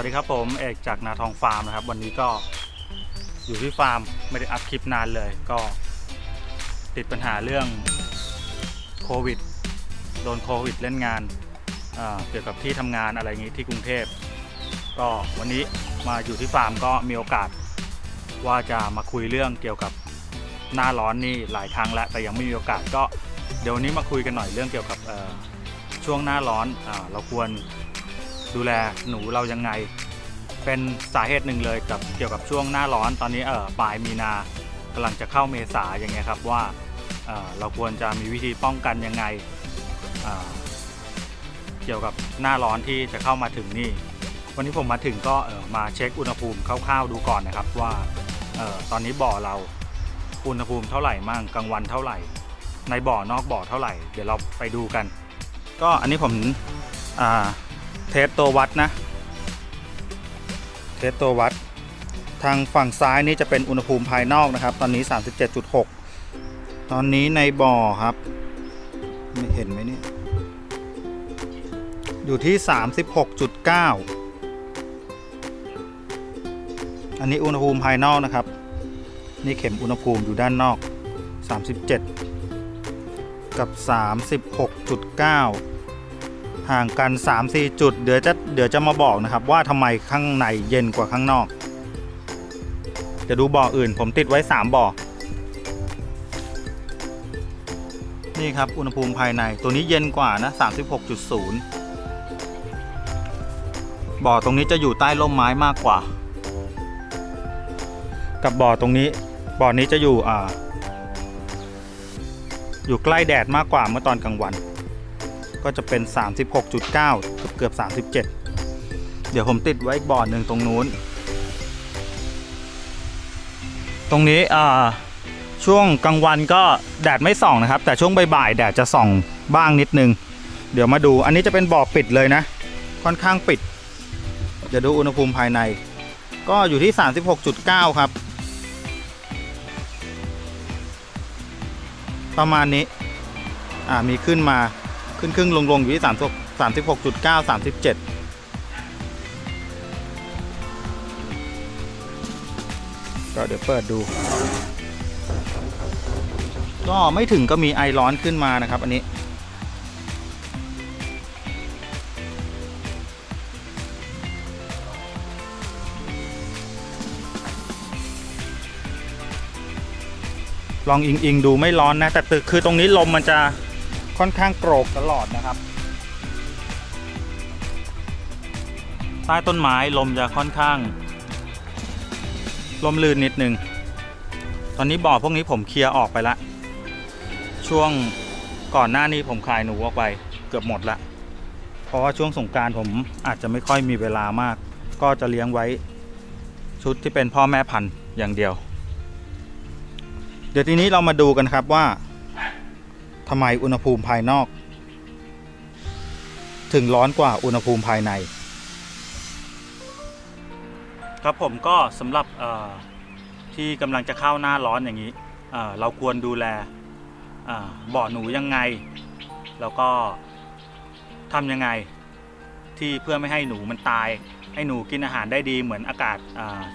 วัสดีครับผมเอกจากนาทองฟาร์มนะครับ วันนี้ก็อยู่ที่ฟาร์มไม่ได้อัพคลิปนานเลยก็ติดปัญหาเรื่องโควิดโดนโควิดเล่นงานเกี่ยวกับที่ทำงานอะไรอย่างนี้ที่กรุงเทพก็วันนี้มาอยู่ที่ฟาร์มก็มีโอกาสว่าจะมาคุยเรื่องเกี่ยวกับหน้าร้อนนี่หลายครั้งแล้วแต่ยังไม่มีโอกาสก็เดี๋ยววันนี้มาคุยกันหน่อยเรื่องเกี่ยวกับช่วงหน้าร้อนอเราควร ดูแลหนูเรายังไง เป็นสาเหตุหนึ่งเลยกับเกี่ยวกับช่วงหน้าร้อนตอนนี้เออปลายมีนากำลังจะเข้าเมษาอย่างเงี้ยครับว่าเเราควรจะมีวิธีป้องกันยังไงเกี่ยวกับหน้าร้อนที่จะเข้ามาถึงนี่วันนี้ผมมาถึงก็เออมาเช็คอุณหภูมิคร่าวๆดูก่อนนะครับว่าเออตอนนี้บ่อเราอุณหภูมิเท่าไหร่มั่งกลางวันเท่าไหร่ ในบ่อนอกบ่อเท่าไหร่ เดี๋ยวเราไปดูกัน ก็อันนี้ผมอ่า เทสตัววัดนะ เทสตัววัด ทางฝั่งซ้ายนี้จะเป็นอุณหภูมิภายนอกนะครับ ตอนนี้ 37.6 ตอนนี้ในบ่อครับ ไม่เห็นไหมเนี่ย อยู่ที่ 36.9 อันนี้อุณหภูมิภายนอกนะครับ นี่เข็มอุณหภูมิอยู่ด้านนอก 37 กับ 36.9 ห่างกัน 3-4 จุด เดี๋ยวจะเดี๋ยวจะมาบอกนะครับ ว่าทำไมข้างในเย็นกว่าข้างนอก จะดูบ่ออื่น ผมติดไว้ 3บ่อนี่ครับ อุณหภูมิภายในตัวนี้เย็นกว่านะ 36.0 บ่อตรงนี้จะอยู่ใต้ร่มไม้มากกว่า กับบ่อตรงนี้ บ่อนี้จะอยู่อ่าอยู่ใกล้แดดมากกว่าเมื่อตอนกลางวัน ก็จะเป็น 36.9เกือบเกือบ 37 เดี๋ยวผมติดไว้อีกบ่อหนึ่งตรงนู้น ตรงนี้ช่วงกลางวันก็แดดไม่ส่องนะครับ แต่ช่วงบ่ายๆแดดจะส่องบ้างนิดนึง เดี๋ยวมาดูอันนี้จะเป็นบ่อปิดเลยนะ ค่อนข้างปิด เดี๋ยวดูอุณหภูมิภายใน ก็อยู่ที่ 36.9 ครับประมาณนี้ อ่า มีขึ้นมา ขึ้นครึ่งลงลงอยู่ที่3 36.9 37ก็เดี๋ยวเปิดดู ก็ไม่ถึงก็มีไอร้อนขึ้นมานะครับ อันนี้ ลองอิงอิงดูไม่ร้อนนะ แต่ตึกคือตรงนี้ลมมันจะ ค่อนข้างโกรกตลอดนะครับ ใต้ต้นไม้ลมจะค่อนข้าง ลมลื่นนิดนึง ตอนนี้บ่อพวกนี้ผมเคลียร์ออกไปละ ช่วงก่อนหน้านี้ผมขายหนูออกไปเกือบหมดละ เพราะว่าช่วงสงการผมอาจจะไม่ค่อยมีเวลามาก ก็จะเลี้ยงไว้ชุดที่เป็นพ่อแม่พันธุ์อย่างเดียว เดี๋ยวทีนี้เรามาดูกันครับว่า ทำไมอุณหภูมิภายนอก ถึงร้อนกว่าอุณหภูมิภายใน ครับผมก็สำหรับที่กำลังจะเข้าหน้าร้อนอย่างนี้เเราควรดูแลบ่อหนูยังไง แล้วก็ทำยังไงที่เพื่อไม่ให้หนูมันตาย ให้หนูกินอาหารได้ดีเหมือนอากาศ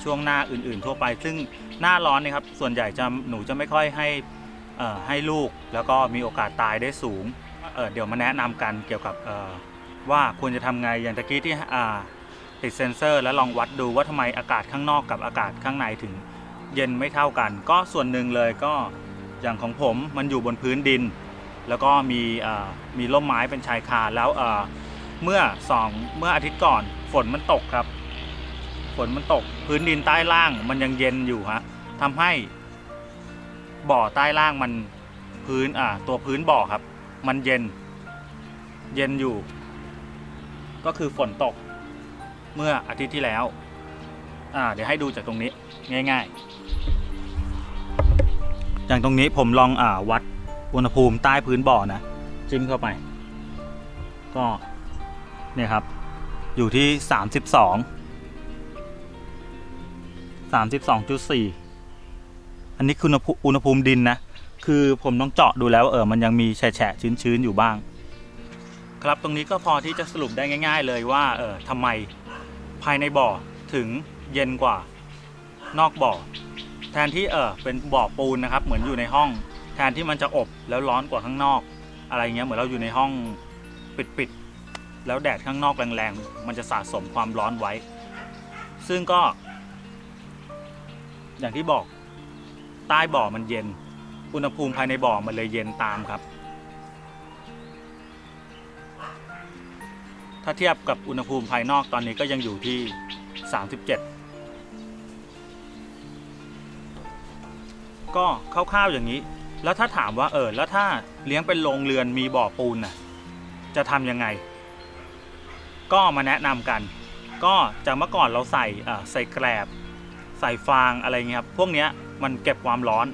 ช่วงหน้าอื่น ๆ ทั่วไป ซึ่งหน้าร้อนเนะครับส่วนใหญ่จะหนูจะไม่ค่อยให้ ให้ลูกแล้วก็มีโอกาสตายได้สูงเเดี๋ยวมาแนะนำกันเกี่ยวกับว่าควรจะทำไงอย่างตะกี้ที่ติดเซ็นเซอร์ แล้วลองวัดดูว่าทำไมอากาศข้างนอกกับอากาศข้างในถึงเย็นไม่เท่ากัน ก็ส่วนหนึ่งเลยก็อย่างของผมมันอยู่บนพื้นดิน แล้วก็มีมีร่มไม้เป็นชายคาแล้วเอ่อเมื่อสองเมื่ออาทิตย์ก่อนฝนมันตกครับ ฝนมันตกพื้นดินใต้ล่างมันยังเย็นอยู่ฮะทำให้ บ่อใต้ล่างมันพื้นอ่าตัวพื้นบ่อครับ มันเย็น เย็นอยู่ ก็คือฝนตกเมื่ออาทิตย์ที่แล้วอ่าเดี๋ยวให้ดูจากตรงนี้ง่ายๆ อย่างตรงนี้ผมลองอ่าวัดอุณหภูมิใต้พื้นบ่อนะ จิ้มเข้าไป ก็เนี่ยครับ อยู่ที่ 32 32.4อั นนี้คืออุณหภูมิดินนะ คือผมต้องเจาะดูแล้วเออมันยังมีแฉะชื้นๆอยู่บ้าง ครับตรงนี้ก็พอที่จะสรุปได้ง่าย ๆ เลยว่าเออทำไมภายในบ่อถึงเย็นกว่านอกบ่อ แทนที่เออเป็นบ่อปูนนะครับ เหมือนอยู่ในห้อง แทนที่มันจะอบแล้วร้อนกว่าข้างนอก อะไรเงี้ยเหมือนเราอยู่ในห้องปิดๆแล้วแดดข้างนอกแรงๆ มันจะสะสมความร้อนไว้ ซึ่งก็ อย่างที่บอก ใต้บ่อมันเย็น อุณหภูมิภายในบ่อมันเลยเย็นตามครับ ถ้าเทียบกับอุณหภูมิภายนอกตอนนี้ก็ยังอยู่ที่ 37 ก็คร่าวๆอย่างนี้ แล้วถ้าถามว่าเออแล้วถ้าเลี้ยงเป็นโรงเรือนมีบ่อปูนน่ะจะทำยังไง ก็มาแนะนำกัน ก็จากเมื่อก่อนเราใส่ใส่แกลบใส่ฟางอะไรเงี้ยครับ พวกเนี้ย มันเก็บความร้อน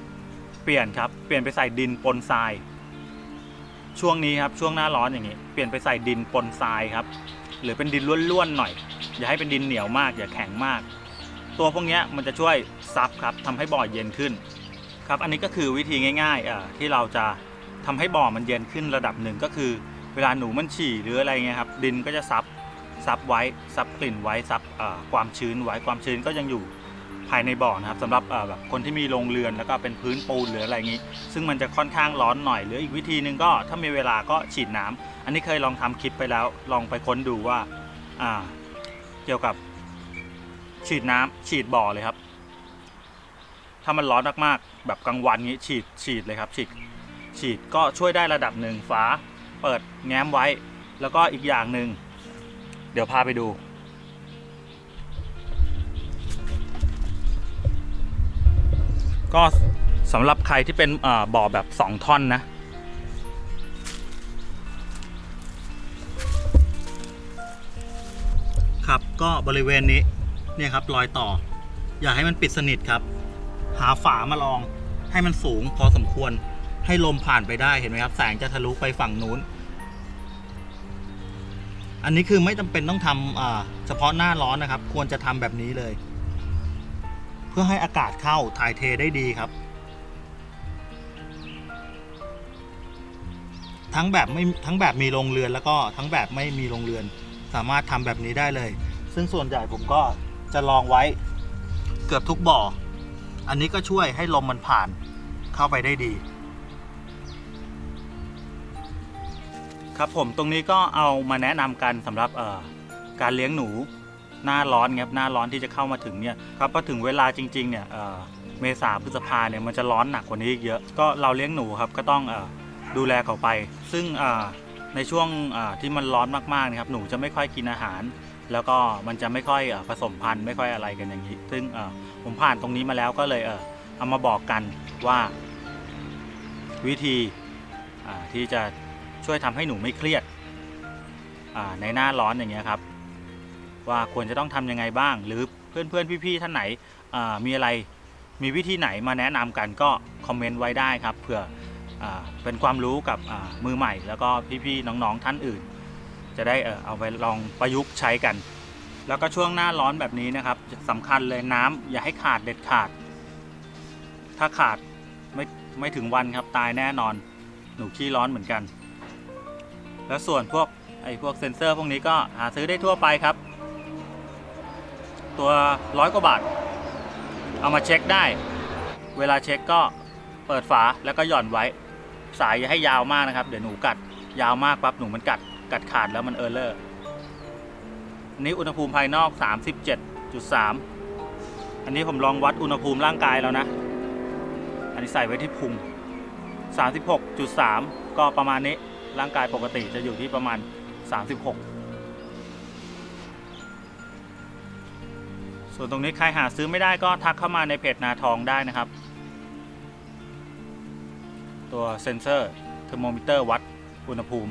เปลี่ยนครับ เปลี่ยนไปใส่ดินปนทราย ช่วงนี้ครับช่วงหน้าร้อนอย่างนี้ เปลี่ยนไปใส่ดินปนทรายครับ หรือเป็นดินล้วนๆหน่อย อย่าให้เป็นดินเหนียวมาก อย่าแข็งมาก ตัวพวกนี้มันจะช่วยซับครับทำให้บ่อเย็นขึ้น ครับ อันนี้ก็คือวิธีง่ายๆที่เราจะทำให้บ่อมันเย็นขึ้นระดับหนึ่งก็คือ เวลาหนูมันฉี่หรืออะไรเงี้ยครับ ดินก็จะซับซับไว้ซับกลิ่นไว้ซับความชื้นไว้ความชื้นก็ยังอยู่ ภายในบ่อนะครับสำหรับแบบคนที่มีโรงเรือนแล้วก็เป็นพื้นปูนหรืออะไรอย่างงี้ ซึ่งมันจะค่อนข้างร้อนหน่อย หรืออีกวิธีหนึ่งก็ถ้ามีเวลาก็ฉีดน้ำอันนี้เคยลองทำคลิปไปแล้วลองไปค้นดูว่าอ่าเกี่ยวกับฉีดน้ำฉีดบ่อเลยครับ ถ้ามันร้อนมากๆแบบกลางวันนี้ฉีดฉีดเลยครับ ฉีดฉีดก็ช่วยได้ระดับหนึ่งฝาเปิดแง้มไว้ แล้วก็อีกอย่างหนึ่งเดี๋ยวพาไปดู ก็สำหรับใครที่เป็นบ่อแบบ 2 ท่อนนะ ครับก็บริเวณนี้เนี่ยครับรอยต่อ อย่าให้มันปิดสนิทครับ หาฝามาลองให้มันสูงพอสมควรให้ลมผ่านไปได้เห็นไหมครับ แสงจะทะลุไปฝั่งนู้น อันนี้คือไม่จำเป็นต้องทำเฉพาะหน้าร้อนนะครับ ควรจะทำแบบนี้เลย เพื่อให้อากาศเข้าถ่ายเทได้ดีครับ ทั้งแบบไม่ทั้งแบบมีโรงเรือนแล้วก็ทั้งแบบไม่มีโรงเรือน สามารถทำแบบนี้ได้เลย ซึ่งส่วนใหญ่ผมก็จะลองไว้เกือบทุกบ่อ อันนี้ก็ช่วยให้ลมมันผ่านเข้าไปได้ดี ครับผมตรงนี้ก็เอามาแนะนำกันสำหรับการเลี้ยงหนู หน้าร้อนครับหน้าร้อนที่จะเข้ามาถึงเนี่ยครับพอถึงเวลาจริงๆเนี่ยเมษาพฤษภาเนี่ยมันจะร้อนหนักกว่านี้อีกเยอะก็เราเลี้ยงหนูครับก็ต้องอดูแลเขาไป ซึ่งในช่วงที่มันร้อนมากๆนะครับหนูจะไม่ค่อยกินอาหาร แล้วก็มันจะไม่ค่อยอผสมพันธุ์ไม่ค่อยอะไรกันอย่างนี้ ซึ่งผมผ่านตรงนี้มาแล้วก็เลยเอามาบอกกันว่า วิธีที่จะช่วยทำให้หนูไม่เครียดในหน้าร้อนอย่างเงี้ยครับ ว่าควรจะต้องทำยังไงบ้าง หรือเพื่อนๆพี่ๆท่านไหนมีอะไรมีวิธีไหนมาแนะนำกันก็คอมเมนต์ไว้ได้ครับเผื่ออเป็นความรู้กับมือใหม่ แล้วก็พี่ๆน้องๆท่านอื่น จะได้เอาไปลองประยุกต์ใช้กัน แล้วก็ช่วงหน้าร้อนแบบนี้นะครับสำคัญเลยน้ำอย่าให้ขาดเด็ดขาด ถ้าขาดไม่ไม่ถึงวันครับตายแน่นอน หนูขี้ร้อนเหมือนกัน แล้วส่วนพวกไอ้พวกเซ็นเซอร์พวกนี้ก็หาซื้อได้ทั่วไปครับ ตัวร้อยกว่าบาท เอามาเช็คได้ เวลาเช็คก็เปิดฝาแล้วก็หย่อนไว้ สายอย่าให้ยาวมากนะครับ เดี๋ยวหนูกัด ยาวมากปั๊บหนูมันกัด กัดขาดแล้วมันเออร์เลอร์อันนี้อุณหภูมิภายนอก 37.3 อันนี้ผมลองวัดอุณหภูมิร่างกายแล้วนะ อันนี้ใส่ไว้ที่พุง 36.3 ก็ประมาณนี้ร่างกายปกติจะอยู่ที่ประมาณ 36 ส่วนตรงนี้ใครหาซื้อไม่ได้ก็ทักเข้ามาในเพจนาทองได้นะครับ ตัวเซนเซอร์เทอร์โมมิเตอร์วัดอุณหภูมิ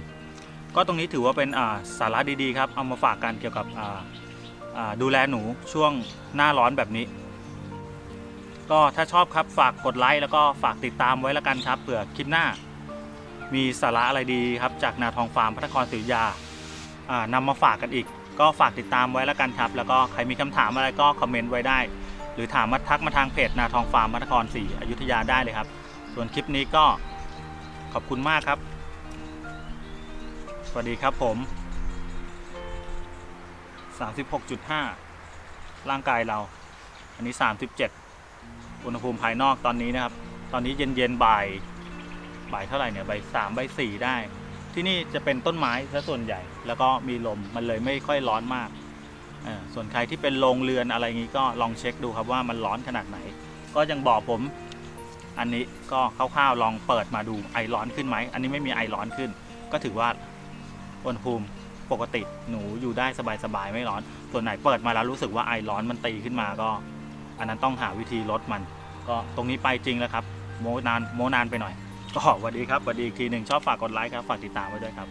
ก็ตรงนี้ถือว่าเป็นาสาระดีๆครับเอามาฝากกันเกี่ยวกับดูแลหนูช่วงหน้าร้อนแบบนี้ ก็ถ้าชอบครับฝากกดไลค์แล้วก็ฝากติดตามไว้แล้วกันครับเผื่อคลิปหน้า มีสาระอะไรดีครับจากนาทองฟาร์มพัฒนครศรีอยุธยาอ่านำมาฝากกันอีก ก็ฝากติดตามไว้แล้วกันครับ แล้วก็ใครมีคำถามอะไรก็คอมเมนต์ไว้ได้ หรือถามมาทักมาทางเพจนาทองฟาร์มพัฒนครศรีอยุธยาได้เลยครับ ส่วนคลิปนี้ก็ขอบคุณมากครับ สวัสดีครับผม 36.5 ร่างกายเรา อันนี้ 37 อุณหภูมิภายนอกตอนนี้นะครับ ตอนนี้เย็นเย็นบ่าย บ่ายเท่าไหร่เนี่ย บ่ายสามบ่ายสี่ได้ ที่นี่จะเป็นต้นไม้ซะส่วนใหญ่ แล้วก็มีลมมันเลยไม่ค่อยร้อนมาก ส่วนใครที่เป็นโรงเรือนอะไรงี้ก็ลองเช็คดูครับว่ามันร้อนขนาดไหน ก็ยังบอกผมอันนี้ก็คร่าวๆลองเปิดมาดูไอร้อนขึ้นไหม อันนี้ไม่มีไอร้อนขึ้น ก็ถือว่าอุณหภูมิปกติหนูอยู่ได้สบายๆไม่ร้อน ส่วนไหนเปิดมาแล้วรู้สึกว่าไอร้อนมันตีขึ้นมาก็ อันนั้นต้องหาวิธีลดมัน ก็ตรงนี้ไปจริงแล้วครับ โมนานโมนานไปหน่อย ก็สวัสดีครับสวัสดีอีกทีหนึ่งชอบฝากกดไลค์ครับ ฝากติดตามไว้ด้วยครับ